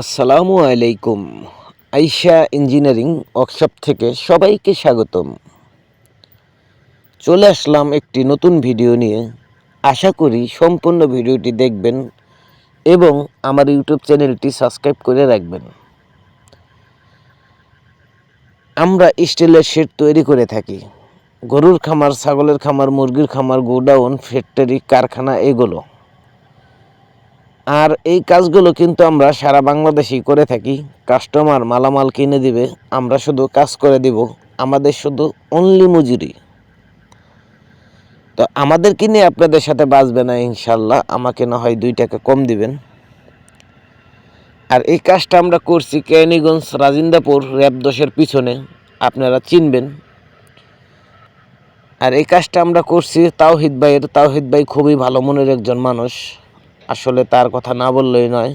আসসালামু আলাইকুম। আইসা ইঞ্জিনিয়ারিং ওয়ার্কশপ থেকে সবাইকে স্বাগতম। চলে আসলাম একটি নতুন ভিডিও নিয়ে। আশা করি সম্পূর্ণ ভিডিওটি দেখবেন এবং আমার ইউটিউব চ্যানেলটি সাবস্ক্রাইব করে রাখবেন। আমরা স্টিলের শেড তৈরি করে থাকি। গরুর খামার, ছাগলের খামার, মুরগির খামার, গোডাউন, ফ্যাক্টরি, কারখানা, এগুলো। আর এই কাজগুলো কিন্তু আমরা সারা বাংলাদেশেই করে থাকি। কাস্টমার মালামাল কিনে দিবে, আমরা শুধু কাজ করে দিব, আমাদের শুধু অনলি মজুরি। তো আমাদের কিনে আপনাদের সাথে বাঁচবে না ইনশাল্লাহ আমাকে না হয় দুই টাকা কম দিবেন। আর এই কাজটা আমরা করছি কেরানীগঞ্জ, রাজিন্দাপুর র্যাব দশের পিছনে, আপনারা চিনবেন। আর এই কাজটা আমরা করছি তাওহিদ ভাইয়ের, তাওহিদ ভাই খুবই ভালো মনের একজন মানুষ। আসলে তার কথা না বললেই নয়।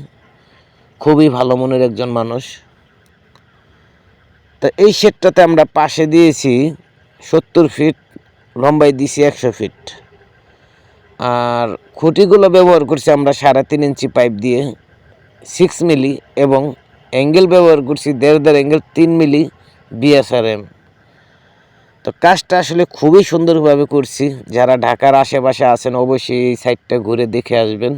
খুবই ভালো মনের একজন মানুষ। তো এই শেডটাতে আমরা পাশে দিয়েছি সত্তর ফিট লম্বাই দিয়েছি একশো ফিট। আর খুঁটিগুলো ব্যবহার করছি আমরা সাড়ে তিন ইঞ্চি পাইপ দিয়ে সিক্স মিলি এবং অ্যাঙ্গেল ব্যবহার করছি দেড় দেড় অ্যাঙ্গেল তিন মিলি বিএসআরএম তো কাজটা আসলে খুবই সুন্দরভাবে করছি। যারা ঢাকার আশেপাশে আছেন অবশ্যই এই সাইডটা ঘুরে দেখে আসবেন।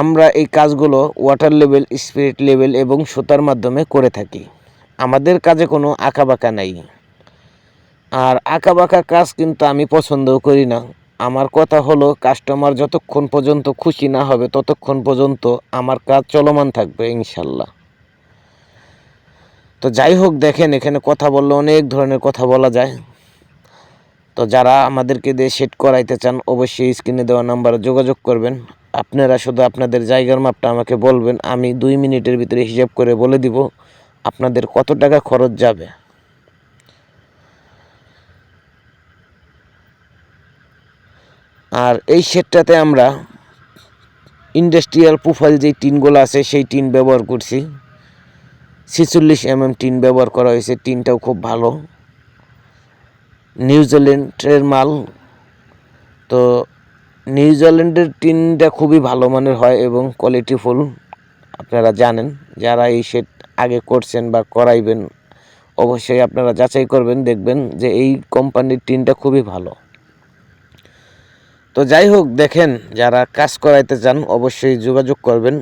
আমরা এই কাজগুলো ওয়াটার লেভেল স্পিরিট লেভেল এবং সুতার মাধ্যমে করে থাকি। আমাদের কাজে কোনো আঁকাবাঁকা নাই। আর আঁকাবাঁকা কাজ কিন্তু আমি পছন্দও করি না। আমার কথা হলো কাস্টমার যতক্ষণ পর্যন্ত খুশি না হবে, ততক্ষণ পর্যন্ত আমার কাজ চলমান থাকবে, ইনশাল্লাহ। তো যাই হোক, দেখেন, এখানে কথা বললে অনেক ধরনের কথা বলা যায়। তো যারা আমাদেরকে দিয়ে সেট করাইতে চান, অবশ্যই স্ক্রিনে দেওয়া নাম্বারে যোগাযোগ করবেন। আপনারা শুধু আপনাদের জায়গার মাপটা আমাকে বলবেন, আমি দুই মিনিটের ভিতরে হিসাব করে বলে দিব আপনাদের কত টাকা খরচ যাবে। আর এই সেটটাতে আমরা ইন্ডাস্ট্রিয়াল প্রোফাইল যে টিনগুলো আছে, সেই টিন ব্যবহার করছি। ছেচল্লিশ এম এম টিন ব্যবহার করা হয়েছে, টিনটাও খুব ভালো। নিউজিল্যান্ডের মাল, তো নিউজিল্যান্ডের টিনটা খুবই ভালো মানের হয় এবং কোয়ালিটিফুল আপনারা জানেন। যারা এই সেট আগে করছেন বা করাইবেন, অবশ্যই আপনারা যাচাই করবেন, দেখবেন যে এই কোম্পানির টিনটা খুবই ভালো। তো যাই হোক, দেখেন, যারা কাজ করাইতে চান, অবশ্যই যোগাযোগ করবেন।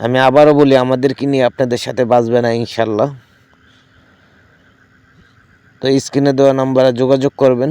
আমি আবারও বলি, আমাদেরকে নিয়ে আপনাদের সাথে বাঁচবে না ইনশাল্লাহ তো স্ক্রিনে দেওয়া নাম্বারে যোগাযোগ করবেন।